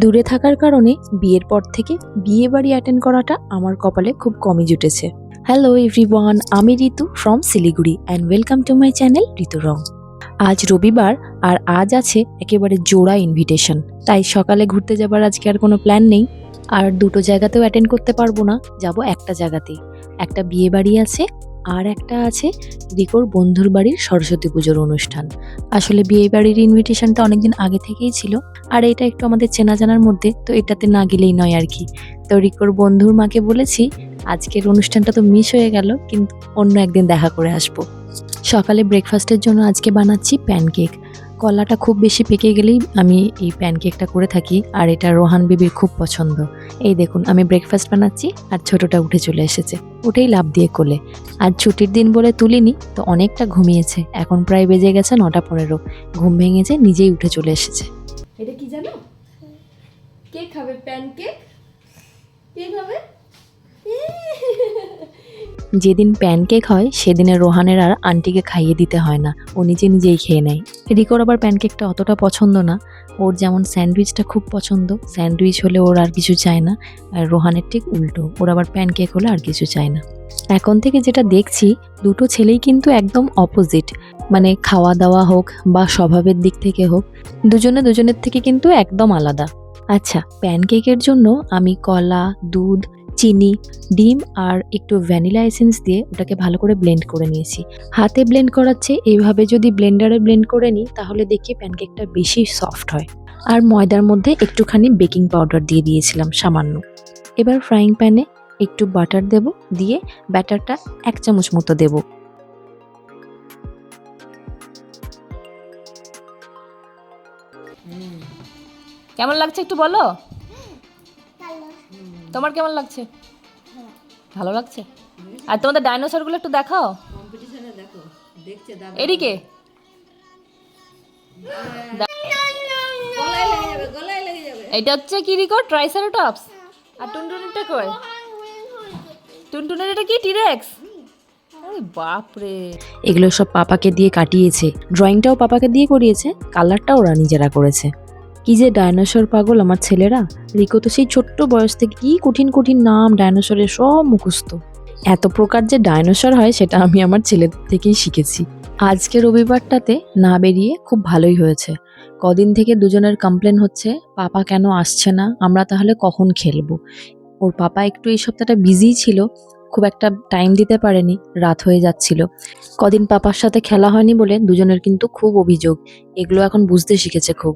দূরে থাকার কারণে বিয়ের পর থেকে বিয়ে বাড়ি অ্যাটেন্ড করাটা আমার কপালে খুব কমই জুটেছে। হ্যালো এভরিওয়ান আমি Ritu from Siliguri and welcome to my channel Ritu Rong. আজ রবিবার আর আজ আছে একেবারে জোড়া ইনভিটেশন তাই সকালে ঘুরতে যাবার আজকে আর কোনো প্ল্যান নেই। আর দুটো জায়গাতেও অ্যাটেন্ড করতে পারব না, যাব একটা জায়গাতেই। একটা বিয়ে বাড়ি আছে আর একটা আছে রিকোর বন্ধুর বাড়ির সরস্বতী পুজোর অনুষ্ঠান। আসলে বিয়ে বাড়ির ইনভিটেশনটা অনেকদিন আগে থেকেই ছিল, আর এটা একটু আমাদের চেনা জানার মধ্যে, তো এটাতে না গেলেই নয় আর কি। তো রিকোর বন্ধুর মাকে বলেছি, আজকের অনুষ্ঠানটা তো মিস হয়ে গেল, কিন্তু অন্য একদিন দেখা করে আসব। সকালে ব্রেকফাস্টের জন্য আজকে বানাচ্ছি প্যানকেক কলাটা খুব বেশি পেকে গেলেই আমি এই প্যানকেকটা করে থাকি, আর এটা রোহান বিবির খুব পছন্দ। এই দেখুন, আমি ব্রেকফাস্ট বানাচ্ছি, আর ছোটটা উঠে চলে এসেছে। উঠেই লাভ দিয়ে কোলে। আজ ছুটির দিন বলে তুলিনি, তো অনেকটা ঘুমিয়েছে। এখন প্রায় বেজে গেছে নটা পনেরো। ঘুম ভেঙেছে, নিজেই উঠে চলে এসেছে। এটা কি জানো? কে খাবে প্যানকেক? কে খাবে? যেদিন প্যানকেক হয়, সেদিনে রোহানের আর আন্টিকে খাইয়ে দিতে হয় না। ও নিজে নিজেই খেয়ে নেয়। রিকোর আবার প্যানকেকটা অতটা পছন্দ না। ওর যেমন স্যান্ডউইচটা খুব পছন্দ, স্যান্ডউইচ হলে ওর আর কিছু চায় না। আর রোহানের ঠিক উল্টো, ওর আবার প্যানকেক হলে আর কিছু চায় না। এখন থেকে যেটা দেখছি, দুটো ছেলেই কিন্তু একদম অপোজিট মানে খাওয়া দাওয়া হোক বা স্বভাবের দিক থেকে হোক, দুজনে দুজনের থেকে কিন্তু একদম আলাদা। আচ্ছা প্যানকেকের জন্য আমি কলা, দুধ চিনি, ডিম আর একটু ভ্যানিলা এসেন্স দিয়ে ওটাকে ভালো করে ব্লেন্ড করে নিয়েছি। হাতে ব্লেন্ড করার চেয়ে এইভাবে যদি ব্লেন্ডারে ব্লেন্ড করে নিই, তাহলে দেখি প্যানকেকটা বেশি সফট হয়। আর ময়দার মধ্যে একটুখানি বেকিং পাউডার দিয়ে দিয়েছিলাম সামান্য। এবার ফ্রাইং প্যানে একটু বাটার দেব, দিয়ে ব্যাটারটা এক চামচ মতো দেব। কেমন লাগছে একটু বলো? তোমার কেমন লাগছে? ভালো লাগছে? আর তোমাদের ডাইনোসরগুলো একটু দেখাও। এদিকে। এটা হচ্ছে কি রিকো? ট্রাইসারোটপস আর টুনটুনিটা কই? টুনটুনের এটা কি? টিরেক্স আরে বাপরে এগুলো সব পাপাকে দিয়ে কাটিয়েছে। ড্রয়িংটাও পাপাকে দিয়ে করিয়েছে কালারটাও ওরা নিজেরা করেছে। কি যে ডাইনোসর পাগল আমার ছেলেরা? রিকো তো সেই ছোট্ট বয়স থেকে কি কঠিন কঠিন নাম ডায়নোসরের সব মুখস্থ। এত প্রকার যে ডায়নোসর হয় সেটা আমি আমার ছেলেদের থেকেই শিখেছি। আজকে রবিবারটাতে না বেরিয়ে খুব ভালোই হয়েছে। কদিন থেকে দুজনের কমপ্লেন হচ্ছে, পাপা কেন আসছে না? আমরা তাহলে কখন খেলব? ওর পাপা একটু এই সপ্তাহটা বিজি ছিল, খুব একটা টাইম দিতে পারেনি, রাত হয়ে যাচ্ছিল। কদিন পাপার সাথে খেলা হয়নি বলে দুজনের কিন্তু খুব অভিযোগ। এগুলো এখন বুঝতে শিখেছে খুব।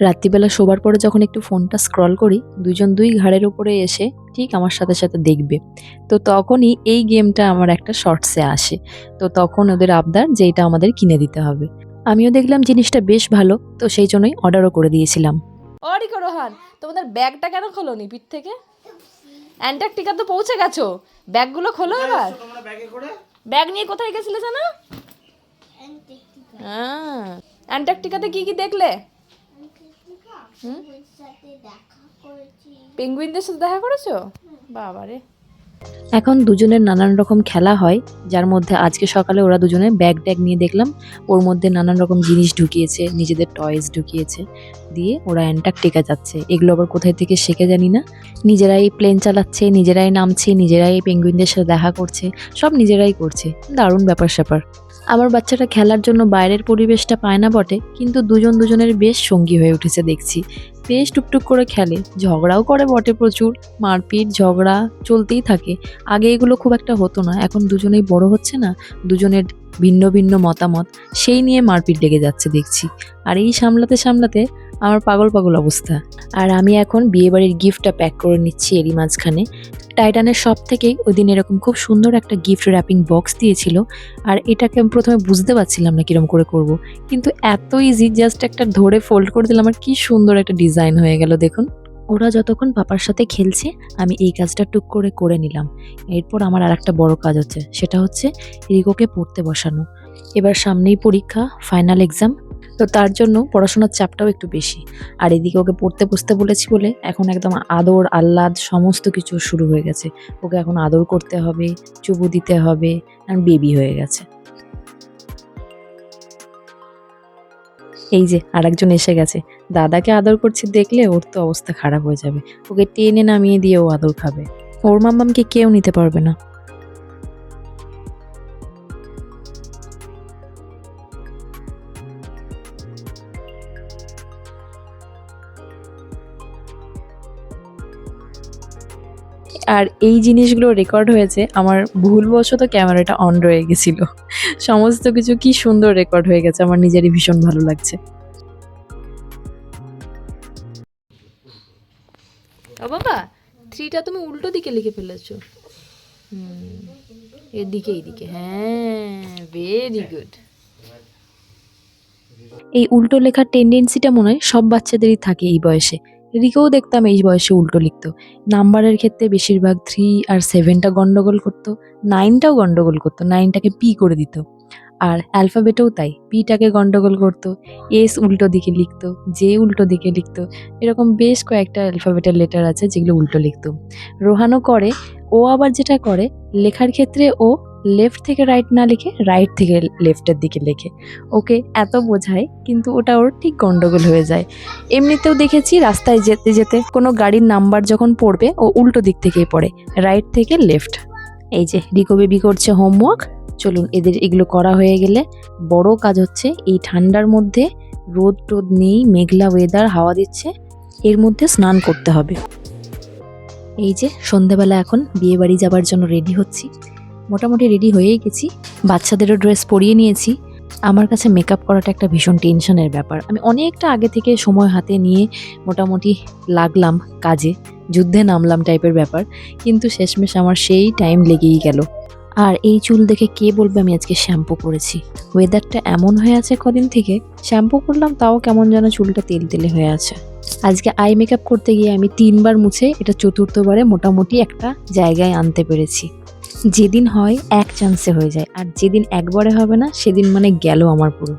রাত্রিবেলা শোবার পরে যখন একটু ফোনটা স্ক্রল করি দুজন দুই ঘাড়ের উপরে এসে ঠিক আমার সাথে সাথে দেখবে। তো তখনই এই গেমটা আমার একটা শর্টসে আসে। তো তখন ওদের আবদার যে এটা আমাদের কিনে দিতে হবে। আমিও দেখলাম জিনিসটা বেশ ভালো তো সেই জন্যই অর্ডারও করে দিয়েছিলাম। রোহান তোমাদের ব্যাগটা কেন খোলোনি পিঠ থেকে? অ্যান্টার্কটিকা তো পৌঁছে গেছো। ব্যাগগুলো খোলো এবার। ব্যাগ নিয়ে কোথায় গেছিলে জানো? হ্যাঁ। অ্যান্টার্কটিকাতে কি কি দেখলে? পেঙ্গুইনদের সাথে দেখা করেছ? বাবারে। এখন দুজনের নানান রকম খেলা হয়, যার মধ্যে আজকে সকালে ওরা দুজনে ব্যাগ ট্যাগ নিয়ে দেখলাম, ওর মধ্যে নানান রকম জিনিস ঢুকিয়েছে, নিজেদের টয়েস ঢুকিয়েছে, দিয়ে ওরা অ্যান্টার্কটিকা যাচ্ছে। এগুলো আবার কোথায় থেকে শেখে জানি না। নিজেরাই প্লেন চালাচ্ছে, নিজেরাই নামছে, নিজেরাই পেঙ্গুইনদের সাথে দেখা করছে, সব নিজেরাই করছে। দারুণ ব্যাপার স্যাপার আমার বাচ্চাটা খেলার জন্য বাইরের পরিবেশটা পায় না বটে, কিন্তু দুজন দুজনের বেশ সঙ্গী হয়ে উঠেছে দেখছি। বেশ টুকটুক করে খেলে, ঝগড়াও করে বটে প্রচুর, মারপিট, ঝগড়া চলতেই থাকে। আগে এগুলো খুব একটা হতো না, এখন দুজনেই বড় হচ্ছে না, দুজনের ভিন্ন ভিন্ন মতামত, সেই নিয়ে মারপিট লেগে যাচ্ছে দেখছি। আর এই সামলাতে সামলাতে আমার পাগল পাগল অবস্থা। আর আমি এখন বিয়েবাড়ির গিফটটা প্যাক করে নিচ্ছি এরই মাঝখানে। টাইটানের সব থেকেই ওই দিন এরকম খুব সুন্দর একটা গিফট র্যাপিং বক্স দিয়েছিল। আর এটাকে আমি প্রথমে বুঝতে পারছিলাম না কিরম করে করব। কিন্তু এত ইজি জাস্ট একটা ধরে ফোল্ড করে দিলাম। আর কি সুন্দর একটা ডিজাইন হয়ে গেল, দেখুন। ওরা যতক্ষণ পাপার সাথে খেলছে, আমি এই কাজটা টুক করে করে নিলাম। এরপর আমার আর একটা বড় কাজ হচ্ছে, সেটা হচ্ছে রিকোকে পড়তে বসানো। এবার সামনেই পরীক্ষা ফাইনাল এক্সাম তো তার জন্য পড়াশোনার চাপটাও একটু বেশি। আর এদিকে ওকে পড়তে বসতে বলেছি বলে এখন একদম আদর, আহ্লাদ সমস্ত কিছু শুরু হয়ে গেছে। ওকে এখন আদর করতে হবে, চুবু দিতে হবে আর বেবি হয়ে গেছে। এই যে আরেকজন এসে গেছে। দাদাকে আদর করছে দেখলে ওর তো অবস্থা খারাপ হয়ে যাবে। ওকে টেনে নামিয়ে দিয়ে ও আদর খাবে। ওর মাম্মামকে কেউ নিতে পারবে না। আর এই জিনিসগুলো রেকর্ড হয়েছে আমার ভুলবশত ক্যামেরাটা অন রয়ে গেছিল। সমস্ত কিছু কি সুন্দর রেকর্ড হয়ে গেছে আমার নিজেরই ভীষণ ভালো লাগছে। ও বাবা থ্রিটা তুমি উল্টো দিকে লিখে ফেলেছো। হুম এদিকে এইদিকে হ্যাঁ ভেরি গুড এই উল্টো লেখার টেন্ডেন্সিটা মনে হয় সব বাচ্চাদেরই থাকে এই বয়সে। রিকেও দেখতাম এই বয়সে উল্টো লিখতো। নাম্বারের ক্ষেত্রে বেশিরভাগ থ্রি আর সেভেনটা গন্ডগোল করতো নাইনটাও গন্ডগোল করতো নাইনটাকে পি করে দিত। আর অ্যালফাবেটেও তাই পিটাকে গন্ডগোল করতো এস উল্টো দিকে লিখতো জে উল্টো দিকে লিখতো, এরকম বেশ কয়েকটা অ্যালফাবেটের লেটার আছে যেগুলো উল্টো লিখতো। রোহানও করে, ও আবার যেটা করে, লেখার ক্ষেত্রে ও লেফট থেকে রাইট না লিখে রাইট থেকে লেফটের দিকে লেখে। ওকে, এত বোঝায়, কিন্তু ওটা ওর ঠিক গন্ডগোল হয়ে যায়। এমনিতেও দেখেছি রাস্তায় যেতে যেতে কোনো গাড়ির নাম্বার যখন পড়বে, ও উল্টো দিক থেকেই পড়ে রাইট থেকে লেফট এই যে, রিকো বেবি করছে হোমওয়ার্ক চলুন, এদের এগুলো করা হয়ে গেলে বড় কাজ হচ্ছে, এই ঠান্ডার মধ্যে রোদ টোদ নেই, মেঘলা ওয়েদার হাওয়া দিচ্ছে, এর মধ্যে স্নান করতে হবে। এই যে সন্ধেবেলা এখন বিয়ে বাড়ি যাবার জন্য রেডি হচ্ছি। মোটামুটি রেডি হয়েই গেছি। বাচ্চাদেরও ড্রেস পরিয়ে নিয়েছি। আমার কাছে মেকআপ করাটা একটা ভীষণ টেনশনের ব্যাপার। আমি অনেকটা আগে থেকে সময় হাতে নিয়ে মোটামুটি লাগলাম কাজে, যুদ্ধে নামলাম টাইপের ব্যাপার। কিন্তু শেষমেশ আমার সেই টাইম লেগেই গেল। আর এই চুল দেখে কে বলবে আমি আজকে শ্যাম্পু করেছি ওয়েদারটা এমন হয়ে আছে কদিন থেকে শ্যাম্পু করলাম তাও কেমন যেন চুলটা তেল তেলে হয়ে আছে। আজকে আই মেকআপ করতে গিয়ে আমি তিনবার মুছে এটা চতুর্থবারে মোটামুটি একটা জায়গায় আনতে পেরেছি। যেদিন হয় এক চান্সে হয়ে যায়। আর যেদিন একবারে হবে না, সেদিন মানে গেল আমার পুরো।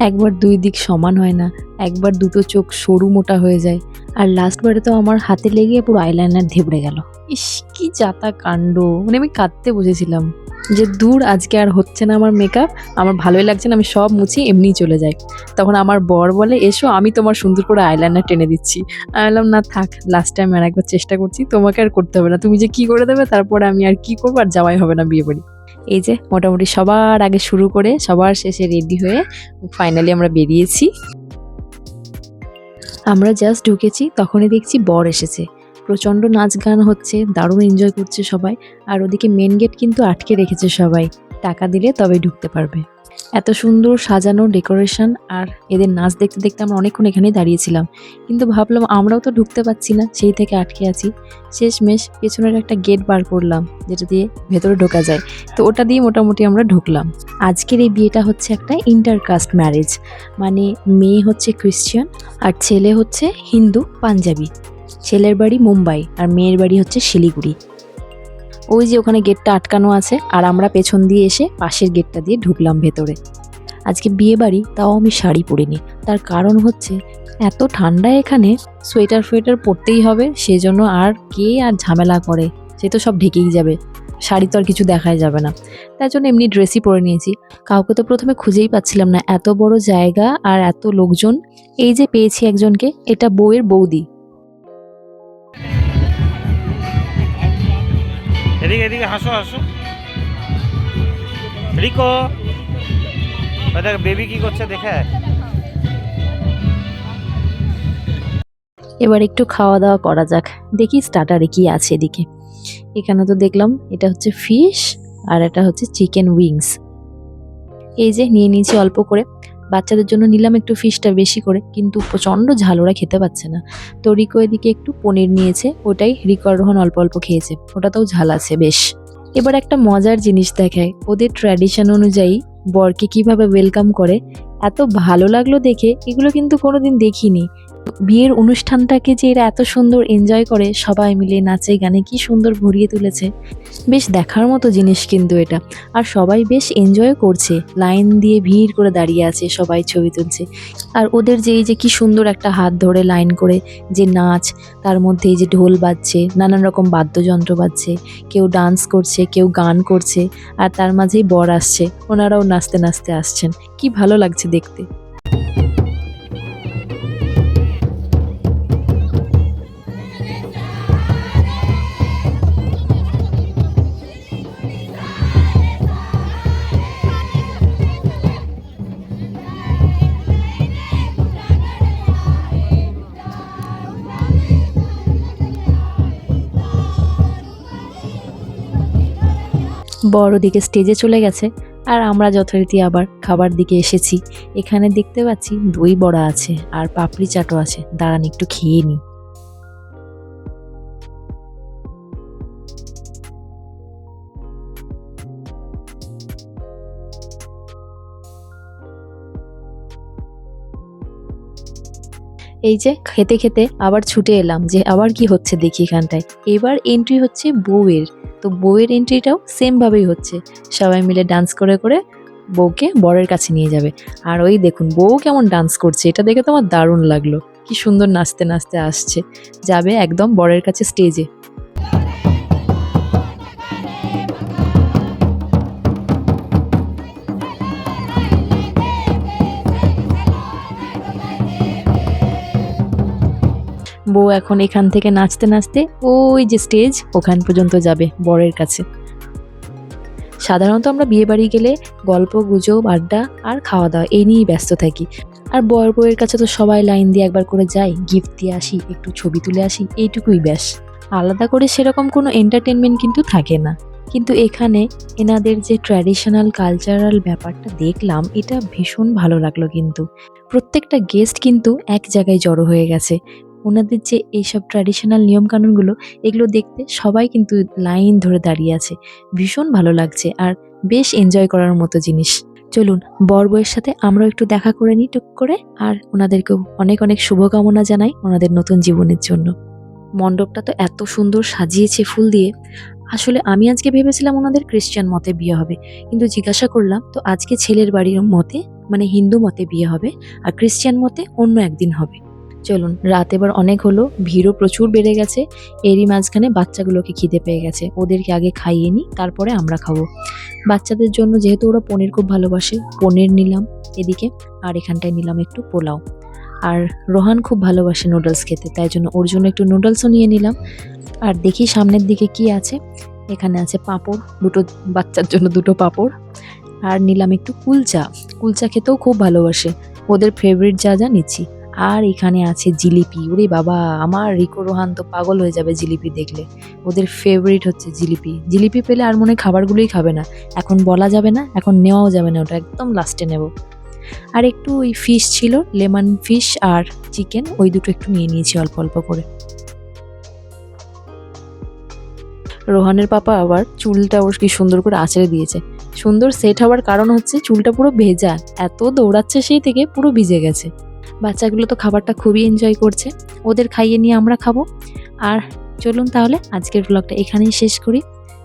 একবার দুই দিক সমান হয় না, একবার দুটো চোখ সরু মোটা হয়ে যায়, আর লাস্টবারে তো আমার হাতে লেগে পুরো আইলাইনার ধেবড়ে গেল। ইস, কি যাতা কাণ্ড মানে আমি কাঁদতে বসেছিলাম। যে দূর আজকে আর হচ্ছে না আমার মেকআপ আমার ভালোই লাগছে না, আমি সব মুছি, এমনিই চলে যাই। তখন আমার বর বলে, এসো, আমি তোমার সুন্দর করে আইলাইনার টেনে দিচ্ছি। আমি বললাম, না থাক লাস্ট টাইম আর একবার চেষ্টা করছি, তোমাকে আর করতে হবে না। তুমি যে কি করে দেবে, তারপরে আমি আর কি করব, আর যাওয়াই হবে না বিয়ে বাড়ি। এই যে, মোটামুটি সবার আগে শুরু করে, সবার শেষে রেডি হয়ে ফাইনালি আমরা বেরিয়েছি। আমরা জাস্ট ঢুকেছি, তখনই দেখছি বর এসেছে। প্রচণ্ড নাচ গান হচ্ছে, দারুণ এনজয় করছে সবাই, আর ওদিকে মেন গেট কিন্তু আটকে রেখেছে সবাই, টাকা দিলে তবেই ঢুকতে পারবে। এত সুন্দর সাজানো ডেকোরেশন আর এদের নাচ দেখতে দেখতে আমরা অনেকক্ষণ এখানেই দাঁড়িয়েছিলাম, কিন্তু ভাবলাম আমরাও তো ঢুকতে পারছি না, সেই থেকে আটকে আছি। শেষমেশ পেছনের একটা গেট বার করলাম, যেটা দিয়ে ভেতরে ঢোকা যায়, তো ওটা দিয়ে মোটামুটি আমরা ঢুকলাম। আজকের এই বিয়েটা হচ্ছে একটা ইন্টারকাস্ট ম্যারেজ মানে মেয়ে হচ্ছে ক্রিশ্চিয়ান আর ছেলে হচ্ছে হিন্দু পাঞ্জাবি। ছেলের বাড়ি মুম্বাই আর মেয়ের বাড়ি হচ্ছে শিলিগুড়ি। ওই যে ওখানে গেটটা আটকানো আছে আর আমরা পেছন দিয়ে এসে পাশের গেটটা দিয়ে ঢুকলাম ভেতরে। আজকে বিয়ে বাড়ি, তাও আমি শাড়ি পরিনি। তার কারণ হচ্ছে এত ঠান্ডা এখানে, সোয়েটার ফোয়েটার পরতেই হবে, সেজন্য আর কে আর ঝামেলা করে? সে তো সব ঢেকেই যাবে। শাড়ি তো আর কিছু দেখাই যাবে না। তার জন্য এমনি ড্রেসই পরে নিয়েছি। কাউকে তো প্রথমে খুঁজেই পাচ্ছিলাম না। এত বড় জায়গা আর এত লোকজন। এই যে পেয়েছি একজনকে, এটা বউয়ের বৌদি। এদিকে এদিকে, হাসো হাসো। রিকো। দেখ, বেবি কি করছে, দেখে। এবার একটু খাওয়া দাওয়া করা যাক। দেখি স্টার্টারে কি আছে এদিকে। এখানে তো দেখলাম, এটা হচ্ছে ফিশ আর এটা হচ্ছে চিকেন উইংস। এই যে, নিয়ে নিয়েছি অল্প করে। বাচ্চাদের জন্য নিলাম একটু ফিশটা বেশি করে, কিন্তু প্রচণ্ড ঝাল ওরা খেতে পাচ্ছে না। তো রিকো এদিকে একটু পনির নিয়েছে, ওটাই রিকো আর রোহন অল্প অল্প খেয়েছে, ওটাতেও ঝাল আছে বেশ। এবার একটা মজার জিনিস দেখায়, ওদের ট্র্যাডিশন অনুযায়ী বরকে কীভাবে ওয়েলকাম করে, এত ভালো লাগল দেখে, এগুলো কিন্তু কোনোদিন দেখিনি। বিয়ের অনুষ্ঠানটাকে যে এরা এত সুন্দর এনজয় করে, সবাই মিলে নাচে গানে কি সুন্দর ভরিয়ে তুলেছে। বেশ দেখার মতো জিনিস কিন্তু এটা। আর সবাই বেশ এনজয় করছে। লাইন দিয়ে ভিড় করে দাঁড়িয়ে আছে, সবাই ছবি তুলছে। আর ওদের যে এই যে কি সুন্দর একটা হাত ধরে লাইন করে যে নাচ, তার মধ্যে এই যে ঢোল বাজছে, নানান রকম বাদ্যযন্ত্র বাজছে, কেউ ডান্স করছে, কেউ গান করছে, আর তার মাঝেই বর আসছে। ওনারাও নাচতে নাচতে আসছেন। কি ভালো লাগছে দেখতে। বড় দিকে স্টেজে চলে গেছে। আর আমরা যথারীতি আবার খাবার দিকে এসেছি। এখানে দেখতে পাচ্ছি দই বড়া আছে আর পাপড়ি চাটও আছে। দাঁড়ান, একটু খেয়ে নিই। এই যে খেতে খেতে আবার ছুটে এলাম যে আবার কি হচ্ছে দেখি এখানটায়। এবার এন্ট্রি হচ্ছে বউয়ের। তো বউয়ের এন্ট্রিটাও সেমভাবেই হচ্ছে। সবাই মিলে ডান্স করে করে বউকে বরের কাছে নিয়ে যাবে। আর ওই দেখুন, বউ কেমন ডান্স করছে, এটা দেখে তো আমার দারুণ লাগল। কি সুন্দর নাচতে নাচতে আসছে। যাবে একদম বরের কাছে স্টেজে এখন এখান থেকে নাচতে নাচতে ওই যে স্টেজ ওখান পর্যন্ত যাবে বরের কাছে। সাধারণত আমরা বিয়ে বাড়ি গেলে গল্প, গুজব, আড্ডা আর খাওয়া দাওয়া এই নিয়েই ব্যস্ত থাকি। আর বর বউয়ের কাছে তো সবাই লাইন দিয়ে একবার করে যাই গিফট দিয়ে আসি, একটু ছবি তুলে আসি, এইটুকুই ব্যাস। আলাদা করে সেরকম কোনো এন্টারটেনমেন্ট কিন্তু থাকে না। কিন্তু এখানে এনাদের যে ট্র্যাডিশনাল কালচারাল ব্যাপারটা দেখলাম, এটা ভীষণ ভালো লাগল কিন্তু। প্রত্যেকটা গেস্ট কিন্তু এক জায়গায় জড়ো হয়ে গেছে। ওনাদের যে এইসব ট্র্যাডিশনাল নিয়মকানুনগুলো, এগুলো দেখতে সবাই কিন্তু লাইন ধরে দাঁড়িয়ে আছে। ভীষণ ভালো লাগছে আর বেশ এনজয় করার মতো জিনিস। চলুন বর বউয়ের সাথে আমরাও একটু দেখা করে নিই টুক করে আর ওনাদেরকেও অনেক অনেক শুভকামনা জানাই ওনাদের নতুন জীবনের জন্য। মণ্ডপটা তো এত সুন্দর সাজিয়েছে ফুল দিয়ে। আসলে আমি আজকে ভেবেছিলাম ওনাদের খ্রিস্টান মতে বিয়ে হবে, কিন্তু জিজ্ঞাসা করলাম, তো আজকে ছেলের বাড়ির মতে মানে হিন্দু মতে বিয়ে হবে, আর খ্রিস্টান মতে অন্য একদিন হবে? চলুন, রাত এবার অনেক হলো, ভিড়ও প্রচুর বেড়ে গেছে, এরই মাঝখানে বাচ্চাগুলোকে খিদে পেয়ে গেছে, ওদেরকে আগে খাইয়ে নিই তারপরে আমরা খাব। বাচ্চাদের জন্য যেহেতু ওরা পনির খুব ভালোবাসে, পনির নিলাম এদিকে, আর এখানটায় নিলাম একটু পোলাও। আর রোহান খুব ভালোবাসে নুডলস খেতে, তাই জন্য ওর জন্য একটু নুডলসও নিয়ে নিলাম। আর দেখি সামনের দিকে কি আছে, এখানে আছে পাঁপড়, দুটো বাচ্চার জন্য দুটো পাঁপড়। আর নিলাম একটু কুলচা কুলচা খেতেও খুব ভালোবাসে, ওদের ফেভারিট যা যা নিচ্ছি। আর এখানে আছে জিলিপি। ওরে বাবা, আমার রিকো রোহান তো পাগল হয়ে যাবে জিলিপি দেখলে। ওদের ফেভারিট হচ্ছে জিলিপি। জিলিপি পেলে আর মনে খাবারগুলোই খাবে না। এখন বলা যাবে না, এখন নেওয়াও যাবে না ওটা, একদম লাস্টে নেব। আর একটু ওই ফিশ ছিল লেমন ফিশ আর চিকেন ওই দুটো একটু নিয়ে নিয়েছি অল্প অল্প করে। রোহানের পাপা আবার চুলটা ওর কি সুন্দর করে আঁচড়ে দিয়েছে। সুন্দর সেট হওয়ার কারণ হচ্ছে চুলটা পুরো ভেজা, এত দৌড়াচ্ছে সেই থেকে পুরো ভিজে গেছে। বাচ্চাগুলো তো খাবারটা খুবই এনজয় করছে। ওদের খাইয়ে নিয়ে আমরা খাব। আর চলুন তাহলে আজকের ব্লগটা এখানেই শেষ করি।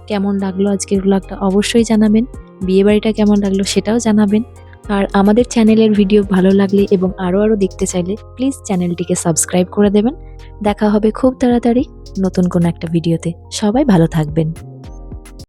কেমন লাগল আজকের ব্লগটা অবশ্যই জানাবেন। বিয়েবাড়িটা কেমন লাগল সেটাও জানাবেন। আর আমাদের চ্যানেলের ভিডিও ভালো লাগলে এবং আরও আরও দেখতে চাইলে প্লিজ চ্যানেলটিকে সাবস্ক্রাইব করে দেবেন। দেখা হবে খুব তাড়াতাড়ি নতুন কোনো একটা ভিডিওতে সবাই ভালো থাকবেন।